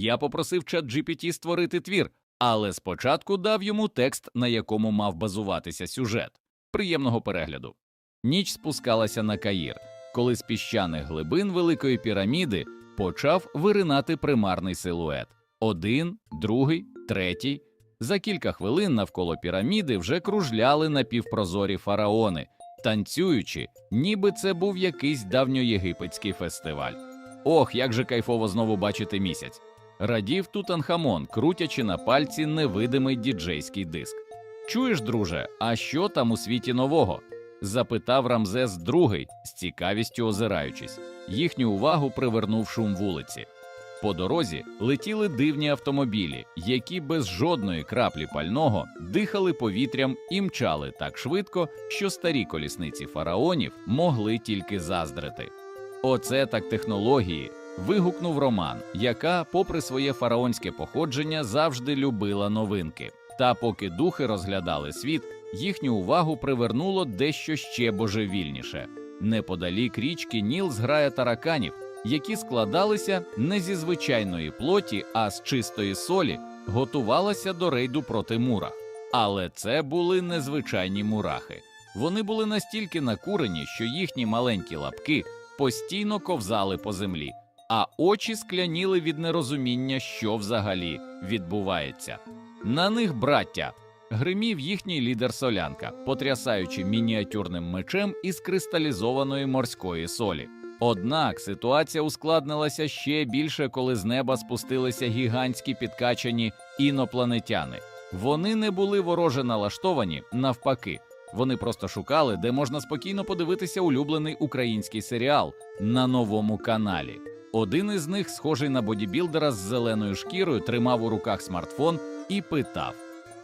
Я попросив чат GPT створити твір, але спочатку дав йому текст, на якому мав базуватися сюжет. Приємного перегляду. Ніч спускалася на Каїр, коли з піщаних глибин Великої піраміди почав виринати примарний силует. Один, другий, третій. За кілька хвилин навколо піраміди вже кружляли напівпрозорі фараони, танцюючи, ніби це був якийсь давньоєгипетський фестиваль. Ох, як же кайфово знову бачити місяць. Радів Тутанхамон, крутячи на пальці невидимий діджейський диск. Чуєш, друже, а що там у світі нового? запитав Рамзес другий, з цікавістю озираючись. Їхню увагу привернув шум вулиці. По дорозі летіли дивні автомобілі, які без жодної краплі пального дихали повітрям і мчали так швидко, що старі колісниці фараонів могли тільки заздрити. Оце так технології. Вигукнув Роман, яка, попри своє фараонське походження, завжди любила новинки. Та поки духи розглядали світ, їхню увагу привернуло дещо ще божевільніше. Неподалік річки Ніл зграя тараканів, які складалися не зі звичайної плоті, а з чистої солі, готувалася до рейду проти мурах. Але це були незвичайні мурахи. Вони були настільки накурені, що їхні маленькі лапки постійно ковзали по землі, а очі скляніли від нерозуміння, що взагалі відбувається. На них браття гримів їхній лідер солянка, потрясаючи мініатюрним мечем із кристалізованої морської солі. Однак ситуація ускладнилася ще більше, коли з неба спустилися гігантські підкачані інопланетяни. Вони не були вороже налаштовані, навпаки, вони просто шукали, де можна спокійно подивитися улюблений український серіал на новому каналі. Один із них, схожий на бодібілдера з зеленою шкірою, тримав у руках смартфон і питав: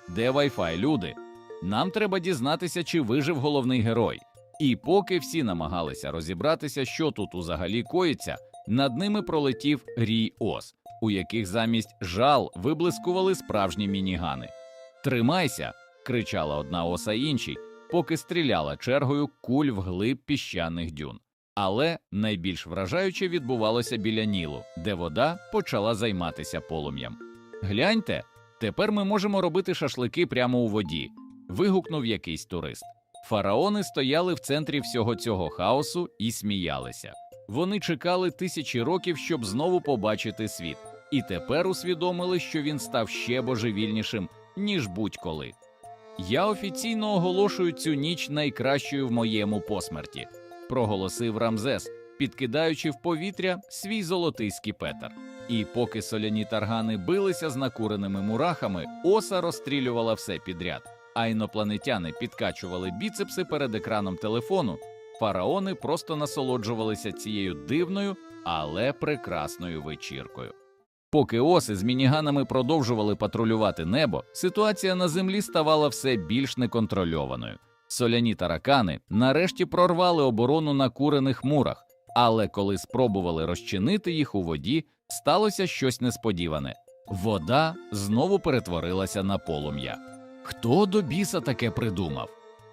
Де Wi-Fi, люди? Нам треба дізнатися, чи вижив головний герой. І поки всі намагалися розібратися, що тут узагалі коїться, над ними пролетів рій ос, у яких замість жал виблискували справжні мінігани. Тримайся! кричала одна оса іншій, поки стріляла чергою куль вглиб піщаних дюн. Але найбільш вражаюче відбувалося біля Нілу, де вода почала займатися полум'ям. Гляньте, тепер ми можемо робити шашлики прямо у воді. вигукнув якийсь турист. Фараони стояли в центрі всього цього хаосу і сміялися. Вони чекали тисячі років, щоб знову побачити світ, і тепер усвідомили, що він став ще божевільнішим, ніж будь-коли. Я офіційно оголошую цю ніч найкращою в моєму посмерті, проголосив Рамзес, підкидаючи в повітря свій золотий скіпетр. І поки соляні таргани билися з накуреними мурахами, оса розстрілювала все підряд, а інопланетяни підкачували біцепси перед екраном телефону. Фараони просто насолоджувалися цією дивною, але прекрасною вечіркою. Поки оси з мініганами продовжували патрулювати небо, ситуація на землі ставала все більш неконтрольованою. Соляні таракани нарешті прорвали оборону на курених мурах, але коли спробували розчинити їх у воді, сталося щось несподіване. Вода знову перетворилася на полум'я. Хто до біса таке придумав?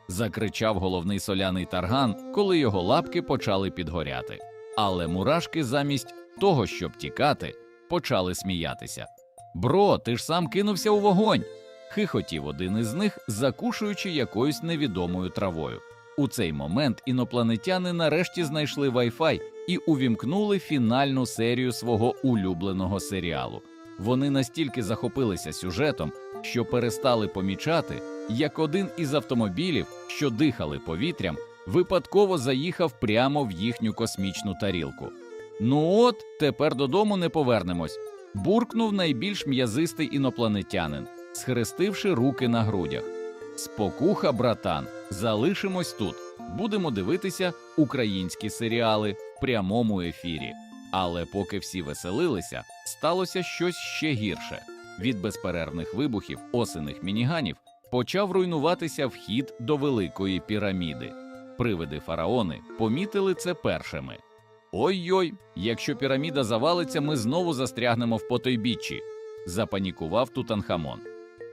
закричав головний соляний тарган, коли його лапки почали підгоряти. Але мурашки замість того, щоб тікати, почали сміятися. Бро, ти ж сам кинувся у вогонь. Хихотів один із них, закушуючи якоюсь невідомою травою. У цей момент інопланетяни нарешті знайшли Wi-Fi і увімкнули фінальну серію свого улюбленого серіалу. Вони настільки захопилися сюжетом, що перестали помічати, як один із автомобілів, що дихали повітрям, випадково заїхав прямо в їхню космічну тарілку. Ну от тепер додому не повернемось. буркнув найбільш м'язистий інопланетянин, схрестивши руки на грудях. Спокуха, братан, залишимось тут. Будемо дивитися українські серіали в прямому ефірі. Але поки всі веселилися, сталося щось ще гірше. Від безперервних вибухів осиних мініганів почав руйнуватися вхід до великої піраміди. Привиди фараони помітили це першими. Ой-ой, якщо піраміда завалиться, ми знову застрягнемо в потойбіччі, запанікував Тутанхамон.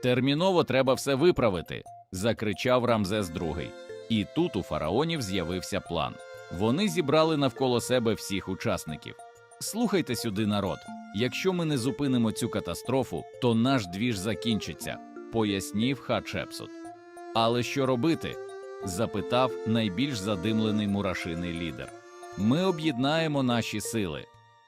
Терміново треба все виправити, закричав Рамзес II. І тут у фараонів з'явився план. Вони зібрали навколо себе всіх учасників. Слухайте сюди, народ. Якщо ми не зупинимо цю катастрофу, то наш двіж закінчиться, пояснив Хатшепсут. Але що робити? запитав найбільш задимлений мурашиний лідер. Ми об'єднаємо наші сили.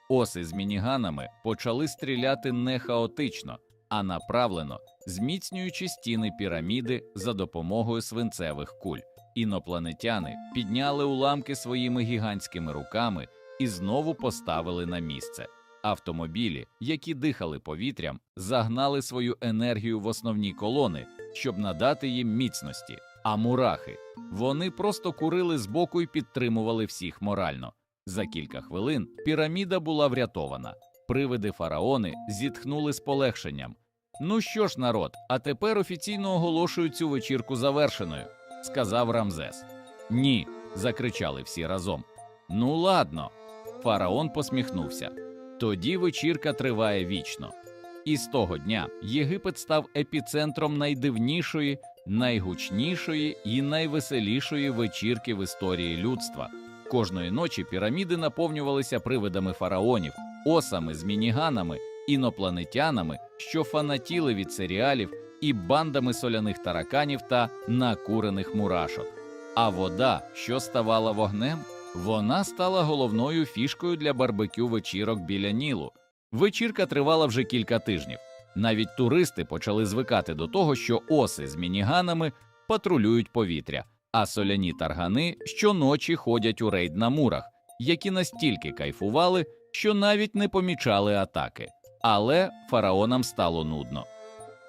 Оси з мініганами почали стріляти не хаотично, а направлено, зміцнюючи стіни піраміди за допомогою свинцевих куль. Інопланетяни підняли уламки своїми гігантськими руками і знову поставили на місце. Автомобілі, які дихали повітрям, загнали свою енергію в основні колони, щоб надати їм міцності. А мурахи вони просто курили збоку і підтримували всіх морально. За кілька хвилин піраміда була врятована. Привиди фараони зітхнули з полегшенням. Ну що ж, народ, а тепер офіційно оголошую цю вечірку завершеною, сказав Рамзес. Ні, закричали всі разом. Ну ладно. Фараон посміхнувся. Тоді вечірка триває вічно. І з того дня Єгипет став епіцентром найдивнішої, найгучнішої і найвеселішої вечірки в історії людства. Кожної ночі піраміди наповнювалися привидами фараонів, осами з мініганами, інопланетянами, що фанатіли від серіалів, і бандами соляних тараканів та накурених мурашок. А вода, що ставала вогнем, вона стала головною фішкою для барбекю вечірок біля Нілу. Вечірка тривала вже кілька тижнів. Навіть туристи почали звикати до того, що оси з мініганами патрулюють повітря, а соляні таргани щоночі ходять у рейд на мурах, які настільки кайфували, що навіть не помічали атаки. Але фараонам стало нудно.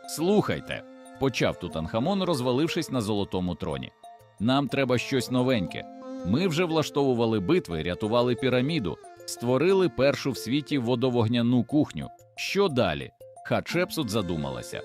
Слухайте, почав Тутанхамон, розвалившись на золотому троні. Нам треба щось новеньке. Ми вже влаштовували битви, рятували піраміду, створили першу в світі водовогняну кухню. Що далі? Хачепсут задумалася.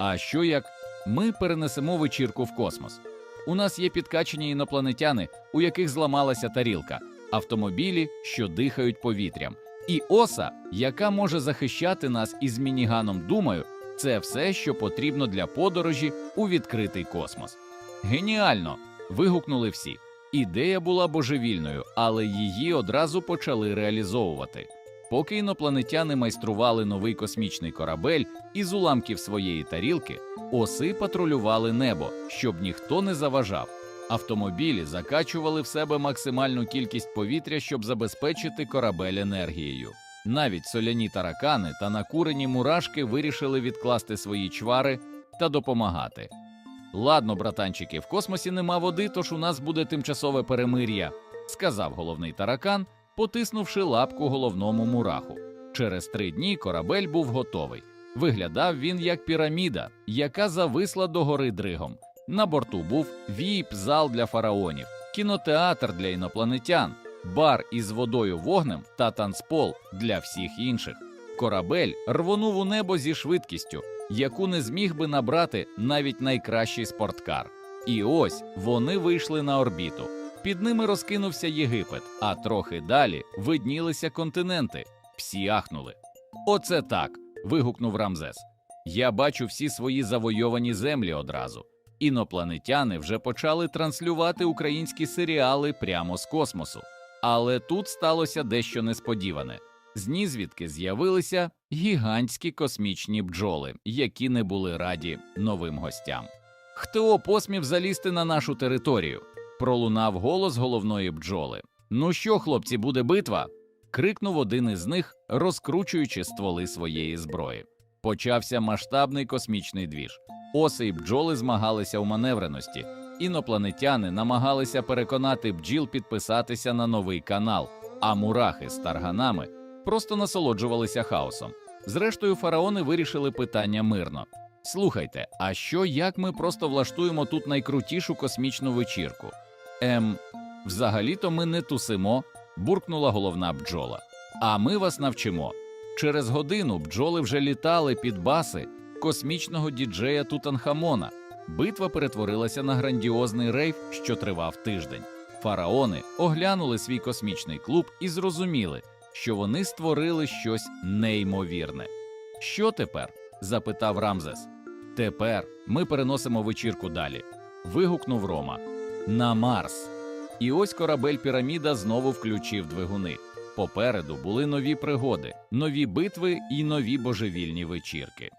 А що як ми перенесемо вечірку в космос? У нас є підкачені інопланетяни, у яких зламалася тарілка, автомобілі, що дихають повітрям, і оса, яка може захищати нас із мініганом. Думаю, це все, що потрібно для подорожі у відкритий космос. Геніально! вигукнули всі. Ідея була божевільною, але її одразу почали реалізовувати. Поки інопланетяни майстрували новий космічний корабель із уламків своєї тарілки, оси патрулювали небо, щоб ніхто не заважав. Автомобілі закачували в себе максимальну кількість повітря, щоб забезпечити корабель енергією. Навіть соляні таракани та накурені мурашки вирішили відкласти свої чвари та допомагати. Ладно, братанчики, в космосі нема води, тож у нас буде тимчасове перемир'я, сказав головний таракан, потиснувши лапку головному мураху. Через три дні корабель був готовий. Виглядав він як піраміда, яка зависла до гори дригом. На борту був віп-зал для фараонів, кінотеатр для інопланетян, бар із водою вогнем та танцпол для всіх інших. Корабель рвонув у небо зі швидкістю, яку не зміг би набрати навіть найкращий спорткар. І ось вони вийшли на орбіту. Під ними розкинувся Єгипет, а трохи далі виднілися континенти. Всі ахнули. Оце так. вигукнув Рамзес. Я бачу всі свої завойовані землі одразу. Інопланетяни вже почали транслювати українські серіали прямо з космосу. Але тут сталося дещо несподіване. З нізвідки з'явилися гігантські космічні бджоли, які не були раді новим гостям. Хто посмів залізти на нашу територію? Пролунав голос головної бджоли. Ну що, хлопці, буде битва? крикнув один із них, розкручуючи стволи своєї зброї. Почався масштабний космічний двіж. Оси й бджоли змагалися у маневреності. Інопланетяни намагалися переконати бджіл підписатися на новий канал, а мурахи з тарганами просто насолоджувалися хаосом. Зрештою, фараони вирішили питання мирно. Слухайте, а що як ми просто влаштуємо тут найкрутішу космічну вечірку? Ем, взагалі-то ми не тусимо, буркнула головна бджола. А ми вас навчимо. Через годину бджоли вже літали під баси космічного діджея Тутанхамона. Битва перетворилася на грандіозний рейв, що тривав тиждень. Фараони оглянули свій космічний клуб і зрозуміли, що вони створили щось неймовірне. Що тепер? запитав Рамзес. Тепер ми переносимо вечірку далі. Вигукнув Рома. На Марс. І ось корабель піраміда знову включив двигуни. Попереду були нові пригоди, нові битви і нові божевільні вечірки.